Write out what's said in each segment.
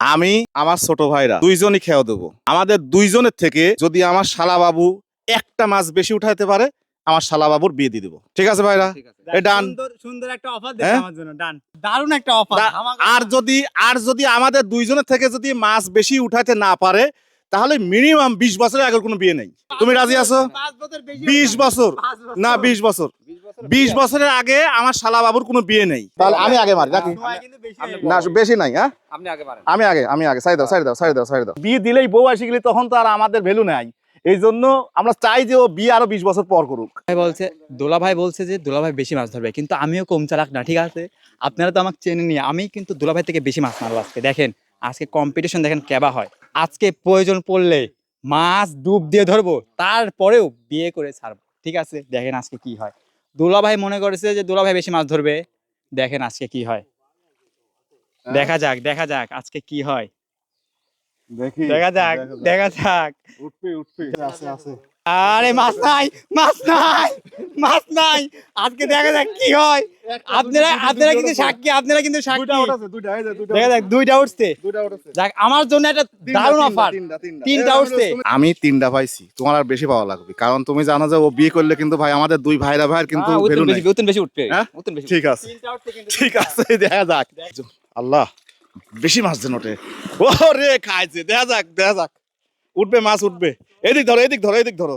আমি আমার ছোট ভাইরা দুইজনই খেয়ে দেবো। আমাদের দুইজনের থেকে যদি আমার শালা বাবু একটা মাছ বেশি উঠাইতে পারে আমার শালা বাবুর বিয়ে দিয়ে দেবো। ঠিক আছে ভাইরা? ডান। সুন্দর সুন্দর একটা অফার হ্যাঁ? আমার জন্য ডান। দারুণ একটা অফার আর যদি আর যদি আমাদের দুইজনের থেকে যদি মাছ বেশি উঠাইতে না পারে তাহলে মিনিমাম বিশ বছরের আগের কোনো বিয়ে নেই। তুমি রাজি আছো? বিশ বছর। না বিশ বছর। বিশ বছরের আগে আমার শালা বাবুর কোনো বিয়ে নেই। তাহলে আমি আগে মারি নাকি? না বেশি নাই হ্যাঁ? আপনি আগে আমি আগে আমি আগে সাইড দাও সাইড দাও সাইড দাও সাইড দাও। বিয়ে দিলেই বউ আসি গেলে তখন তো আর আমাদের ভ্যালু নাই। এই জন্য আমরা চাই যে ও বিয়ে আরও বিশ বছর পর করুক। ভাই বলছে দোলা ভাই বলছে যে দোলা ভাই বেশি মাছ ধরবে কিন্তু আমিও কম চালাক না ঠিক আছে? আপনারা তো আমাকে চেনে নিয়ে আমি কিন্তু দোলা ভাই থেকে বেশি মাছ মারবো আজকে দেখেন আজকে কম্পিটিশন দেখেন কেবা হয়। আজকে প্রয়োজন পড়লে মাছ ডুব দিয়ে ধরবো তারপরেও বিয়ে করে ছাড়বো ঠিক আছে? দেখেন আজকে কি হয়। দোলা ভাই মনে করেছে যে দুলা ভাই বেশি মাছ ধরবে। দেখেন আজকে কি হয়। দেখা যাক দেখা যাক আজকে কি হয়। দেখি। দেখা যাক দেখা যাক। উঠবে উঠবে। আছে আছে। আরে মাছ নাই মাছ নাই মাছ নাই। আজকে দেখা যাক কি হয়। আপনারা আপনারা কিন্তু সাক্ষী আপনারা কিন্তু সাক্ষী। দেখা যাক দুইটা উঠছে। যাক আমার জন্য একটা দারুণ অফার তিনটা উঠছে। আমি তিনটা পাইছি তোমার আর বেশি পাওয়া লাগবে। কারণ তুমি জানো যে ও বিয়ে করলে কিন্তু ভাই আমাদের দুই ভাইরা ভাইয়ের কিন্তু ভ্যালু নেই বেশি উত্তর বেশি উঠবে। হ্যাঁ? উত্তর বেশি ঠিক আছে। ঠিক আছে দেখা যাক। আল্লাহ বেশি মাছ যেন ওঠে। ও রে খাইছে। দেখা যাক দেখা যাক। উঠবে, মাছ উঠবে। এদিক ধরো এদিক ধরো এদিক ধরো।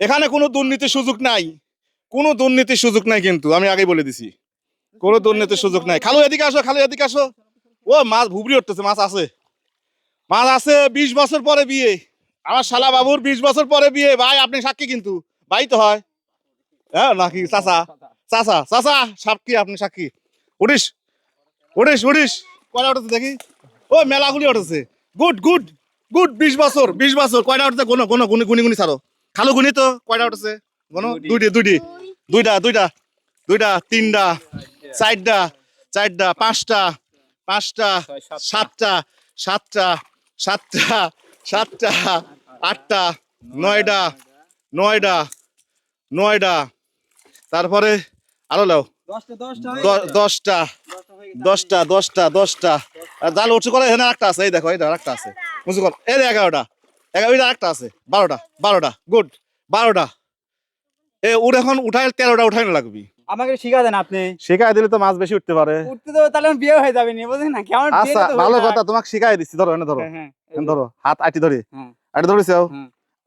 এখানে কোনো দুর্নীতির সুযোগ নাই। কোনো দুর্নীতির সুযোগ নাই কিন্তু, আমি আগে বলে দিছি। কোনো দুর্নীতির সুযোগ নাই। খালু, এদিকে আসো, খালু, এদিকে আসো। ও, মাছ ভুবড়ি উঠতেছে, মাছ আছে। মাছ আছে বিশ বছর পরে বিয়ে। আমার শালা বাবুর বিশ বছর পরে বিয়ে। ভাই, আপনি সাক্ষী কিন্তু। ভাই তো হয়। হ্যাঁ নাকি? চাচা। চাচা চাচা, সাক্ষী, আপনি সাক্ষী। উঠিস উঠিস উঠিস। কয়টা উঠেছে দেখি। ও, মেলাগুলি উঠেছে। Good good. গুড বিশ বছর বিশ বছর কয়টা উঠেছে? কোনো কোনো গুনি গুনি গুনি ছাড়ো। খালো গুনি তো কয়টা উঠেছে? কোনো দুইটি। দুইটি দুইটা। দুইটা দুইটা তিনটা চারটা চারটা পাঁচটা পাঁচটা সাতটা। সাতটা সাতটা সাতটা আটটা নয়টা নয়টা নয়টা। তারপরে আরও লাও। দশটা দশটা দশটা দশটা জাল উঁচু করে এখানে একটা আছে এই দেখো দেখো একটা আছে। উঁচু কর এই এগারোটা। এগারোটা একটা আছে। বারোটা। বারোটা। গুড। বারোটা। এ উঠ এখন উঠাই তেরোটা উঠাই লাগবি। আমাকে শিখা দেন আপনি? শিখাই দিলে তো মাছ বেশি উঠতে পারে। উঠতে তো তাহলে বিয়ে হয়ে যাবে নি বুঝলেন না? কেমন আচ্ছা ভালো কথা তোমাকে শিখাই দিচ্ছি। ধরো এনে ধরো। হ্যাঁ এনে ধরো হাত আটি ধরি। হ্যাঁ। আটি ধরেছ।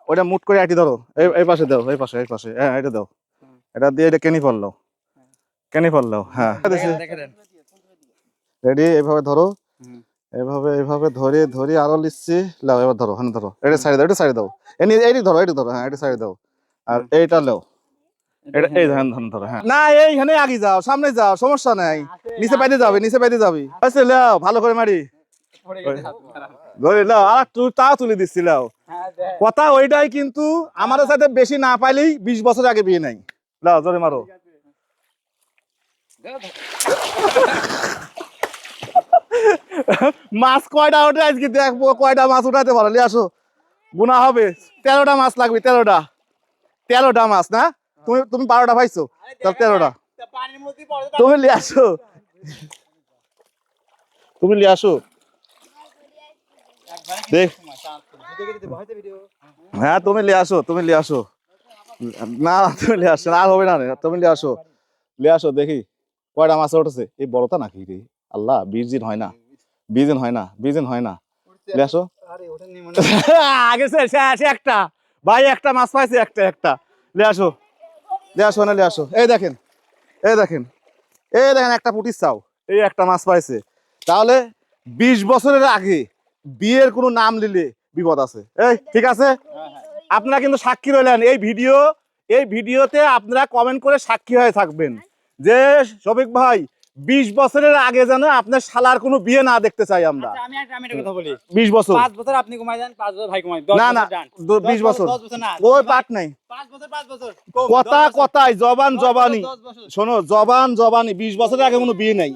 ওইটা মুট করে আটি ধরো। এই এই পাশে দাও এই পাশে এই পাশে। হ্যাঁ এটা দাও। এটা দিয়ে এটা কেনি ফেলল? কেনি ফেলল? হ্যাঁ। রেডি এইভাবে ধরো। হুম। এইভাবে এইভাবে ধরে ধরে আরও লিখছি লাও এবার ধরো হ্যাঁ ধরো। এটা সাইড দাও এটা সাইড দাও। এনি এইটি ধরো এইটি ধরো হ্যাঁ এটা সাইড দাও। আর এইটা লাও এটা এই ধান ধান ধরো হ্যাঁ। না এইখানে আগে যাও সামনে যাও সমস্যা নাই। নিচে পাইতে যাবে নিচে পাইতে যাবি। আচ্ছা লাও ভালো করে মারি। ধরে লাও আর তুই তা তুলে দিচ্ছি লাও। হ্যাঁ, কথা ওইটাই কিন্তু আমাদের সাথে বেশি না পাইলেই বিশ বছর আগে বিয়ে নাই। লাও জোরে মারো। মাছ কয়টা ওঠে? আজকে দেখব কয়টা মাছ উঠাতে পারো? লিয়ে আসো। গুনা হবে। তেরোটা মাছ লাগবে তেরোটা। তেরোটা মাছ না? তুমি তুমি বারোটা পাইছো? তাহলে তেরোটা তুমি লিয়ে আসো। তুমি লিয়ে আসো। দেখ। হ্যাঁ তুমি লিয়ে আসো তুমি লিয়ে আসো। না তুমি লিয়ে আসো আর হবে না তুমি লিয়ে আসো। লিয়ে আসো দেখি। কয়টা মাছ উঠেছে? এই বড়টা নাকি রে? আল্লাহ বিশ দিন হয় না বিশ দিন হয় না। বিশ দিন হয় না আসো আগে একটা। ভাই একটা মাছ পাইছে একটা একটা। লিয়ে আসো। লিয়ে আসো না লিয়ে আসো। এই দেখেন এই দেখেন এই দেখেন একটা পুটির চাও। এই একটা মাছ পাইছে। তাহলে বিশ বছরের আগে বিয়ের কোনো নাম নিলে বিপদ আছে। এই ঠিক আছে? আপনারা কিন্তু সাক্ষী রইলেন। এই ভিডিও এই ভিডিওতে আপনারা কমেন্ট করে সাক্ষী হয়ে থাকবেন। যে শফিক ভাই বিশ বছরের আগে যেন আপনার শালার কোনো বিয়ে না দেখতে চাই আমরা। আচ্ছা, বিশ বছর। পাঁচ বছর আপনি ঘুমাই যান পাঁচ বছর ভাই ঘুমাই না না বিশ বছর ওই পাট নাই। পাঁচ বছর পাঁচ বছর। কথা কথাই জবান জবানি। শোনো জবান জবানি বিশ বছরের আগে কোনো বিয়ে নাই।